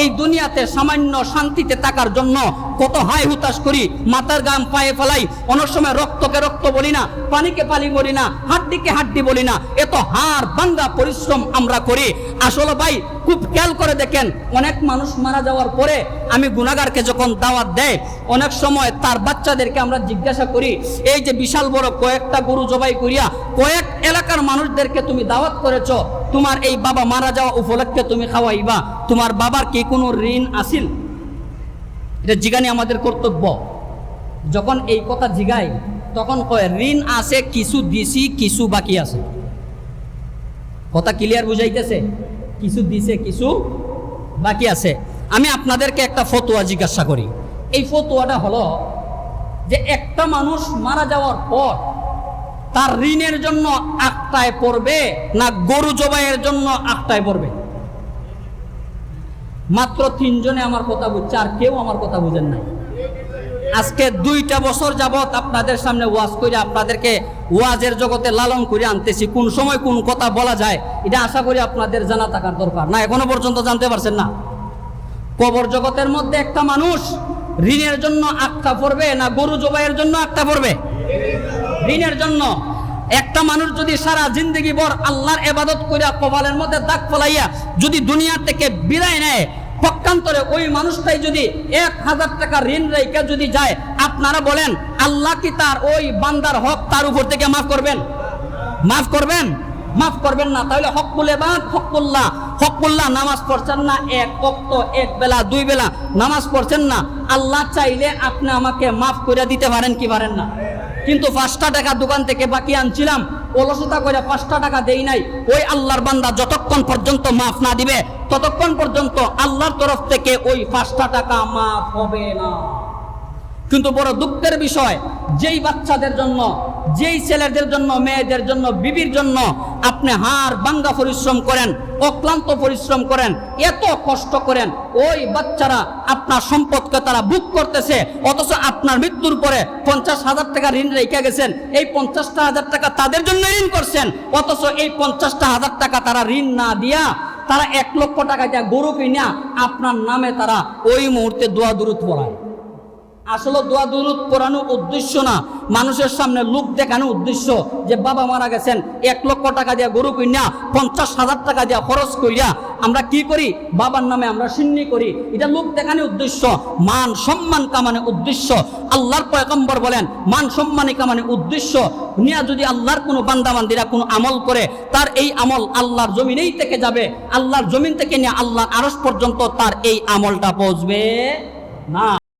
এই দুনিয়াতে সামান্য শান্তিতে থাকার জন্য কত হাই হুতাশ করি, মাথার গাম পায়ে ফেলাই, অনেক সময় রক্তকে রক্ত বলি না, পানিকে পানি বলি না, হাড্ডিকে হাড্ডি বলি না, এত হাড় বাঙ্গা পরিশ্রম আমরা করি। আসলে ভাই, খুব খেয়াল করে দেখেন, অনেক মানুষ মারা যাওয়ার পরে আমি গুনাগারকে যখন দাওয়াত দেয় অনেক সময় তার বাচ্চাদেরকে আমরা জিজ্ঞাসা করি, এই যে বিশাল বড় কয়েকটা গরু জবাই করিয়া, কয়েক এলাকার মানুষদেরকে তুমি দাওয়াত করেছ তোমার এই বাবা মারা যাওয়া উপলক্ষে তুমি খাওয়াইবা। তোমার বাবার কি কোনো ঋণ আসিল এটা জিগানি আমাদের কর্তব্য। যখন এই কথা জিগাই, তখন কয়, ঋণ আছে, কিছু দিছি, কিছু বাকি আছে। কথা ক্লিয়ার বুঝাইতেছে? কিছু দিছে, কিছু বাকি আছে। আমি আপনাদেরকে একটা ফতোয়া জিজ্ঞাসা করি। এই ফতোয়াটা হলো যে একটা মানুষ মারা যাওয়ার পর তার ঋণের জন্য আটটায় পড়বে না গরু জবাইয়ের জন্য আটটায় পড়বে? মাত্র তিনজনে আমার কথা বুঝছে, আর কেউ আমার কথা বুঝেন নাই। আজকে দুইটা বছর যাবত আপনাদের সামনে ওয়াজ করে আপনাদেরকে ওয়াজের জগতে লালন করে আনতেছি। কোন সময় কোন কথা বলা যায়, এটা আশা করি আপনাদের জানা থাকার দরকার। না, এখনও পর্যন্ত জানতে পারছেন না। কবর জগতের মধ্যে একটা মানুষ ঋণের জন্য আটটা পড়বে না গরু জবাইয়ের জন্য আটটা পড়বে? ঋণের জন্য একটা মানুষ যদি সারা জিন্দগি ভর আল্লাহর এবাদত করিয়া কপালের মধ্যে দাগ ফলাইয়া যদি দুনিয়া থেকে বিদায় নেয়, পক্ষান্তরে ওই মানুষটাই যদি এক হাজার টাকা ঋণ রেখে যদি যায়, আপনারা বলেন, আল্লাহ কি তার ওই বান্দার হক তার উপর থেকে মাফ করবেন? মাফ করবেন? মাফ করবেন না। তাহলে হকুল এবাদ হকুল্লাহ হকুল্লাহ নামাজ পড়ছেন না এক অক্ত এক বেলা, দুই বেলা। নামাজ পড়ছেন না। আল্লাহ চাইলে আপনি আমাকে মাফ করে দিতে পারেন কি পারেন না? কিন্তু পাঁচটা টাকা দোকান থেকে বাকি আনছিলাম। অলসতা করে পাঁচটা টাকা দেই নাই। ওই আল্লাহর বান্দা যতক্ষণ পর্যন্ত মাফ না দিবে, ততক্ষণ পর্যন্ত আল্লাহর তরফ থেকে ওই পাঁচটা টাকা মাফ হবে না। কিন্তু বড় দুঃখের বিষয়, যেই বাচ্চাদের জন্য, যেই ছেলেদের জন্য, মেয়েদের জন্য, বিবির জন্য আপনি হাড় বাঙ্গা পরিশ্রম করেন, অক্লান্ত পরিশ্রম করেন, এত কষ্ট করেন, ওই বাচ্চারা আপনার সম্পদকে তারা বুক করতেছে, অথচ আপনার মৃত্যুর পরে পঞ্চাশ হাজার টাকা ঋণ রেখে গেছেন, এই পঞ্চাশটা হাজার টাকা তাদের জন্য ঋণ করছেন, অথচ এই পঞ্চাশটা হাজার টাকা তারা ঋণ না দিয়া তারা এক লক্ষ টাকা দিয়া গরু কিনা, আপনার নামে তারা ওই মুহূর্তে দোয়া দূরত পড়ায়। আসলে দোয়া, দুরুদ পড়ানো উদ্দেশ্য না। মানুষের সামনে লোক দেখানো উদ্দেশ্য যে বাবা মারা গেছেন, এক লক্ষ টাকা দিয়া গরু কিনা, পঞ্চাশ হাজার টাকা দিয়া খরচ করিয়া আমরা কি করি? বাবার নামে আমরা সিন্নি করি। এটা লোক দেখানো উদ্দেশ্য, মান সম্মান কামানে উদ্দেশ্য। আল্লাহর পয়গম্বর বলেন, মান সম্মানে কামানে উদ্দেশ্য। নিয়া যদি আল্লাহর কোনো বান্দাবান্দিরা কোনো আমল করে, তার এই আমল আল্লাহর জমিনেই থেকে যাবে। আল্লাহর জমিন থেকে নিয়ে আল্লাহর আরস পর্যন্ত তার এই আমলটা পৌঁছবে না।